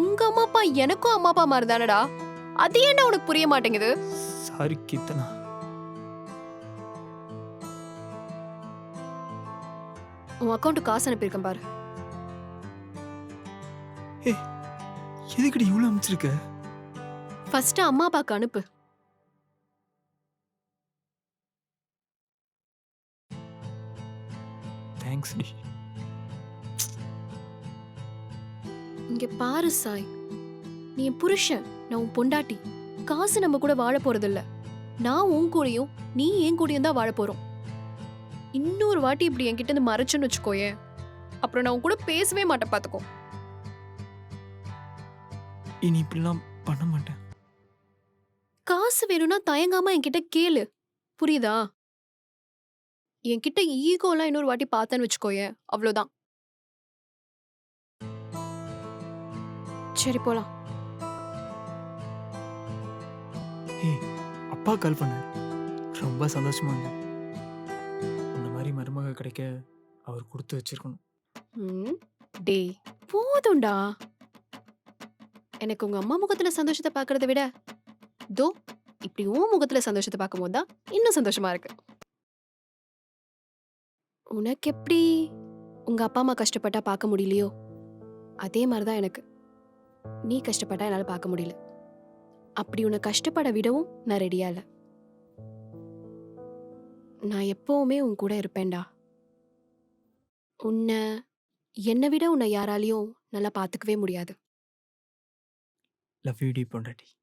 உங்க அம்மா அப்பா எனக்கும் அம்மா அப்பா மாதிரி தானடா அது ஏன்டா உனக்கு புரிய மாட்டேங்குது? சாரி கீர்த்தனா. உன் அக்கௌண்ட் காசு அனுப்பியிருக்கேன் பாரு. எதுக்கடி இவ்வளோ அமைச்சிருக்க ஃபர்ஸ்ட் அம்மா அப்பாக்கு அனுப்பு. தேங்க்ஸ் டி. இங்க பாரு சாய். நீ என் புருஷன் நான் உன் பொண்டாட்டி. காசு நம்ம கூட வாழ போறது இல்ல நான் உன் கூடயும் நீ என் கூடயும் தான் வாழ போறோம். இன்னொரு வாட்டி இப்படி என்கிட்ட இருந்து மறைச்சுன்னு வச்சுக்கோயேன். அப்புறம் நான் உன் கூட பேசவே மாட்டேன் பாத்துக்கோ. இனி இப்படிலாம் பண்ண மாட்டேன். காசு வேணும்னா தயங்காம என்கிட்ட கேளு. புரியுதா? என்கிட்ட ஈகோலாம் இன்னொரு வாட்டி பார்த்தேன்னு வச்சுக்கோயேன். அவ்வளவுதான். சரி போலாம். ஏய் அப்பா கால் பண்ணார் ரொம்ப சந்தோஷமா இருந்தேன் இந்த மாதிரி மருமக கிடைக்க அவர் கொடுத்து வச்சிருக்கணும். ம், டேய் போதும்டா. எனக்கு உங்க அம்மா முகத்துல சந்தோஷத்தை பார்க்கறத விட தோ இப்படி உன் முகத்துல சந்தோஷத்தை பார்க்கும்போது தான் இன்னும் சந்தோஷமா இருக்கு. உனக்கு எப்படி உங்க அப்பா அம்மா கஷ்டப்பட்டா பார்க்க முடியலையோ? அதே மாதிரி தான் எனக்கு. நீ கஷ்டப்பட்டா என்னால் பார்க்க முடியல. அப்படி உன்னை கஷ்டப்பட விடவும் நான் ரெடியா இல்லை. நான் எப்பவுமே உன் கூட இருப்பேன்டா. உன்னை என்னை விட உன்னை யாராலையும் நல்லா பார்த்துக்கவே முடியாது. லவ் யூ டி பொண்டாட்டி.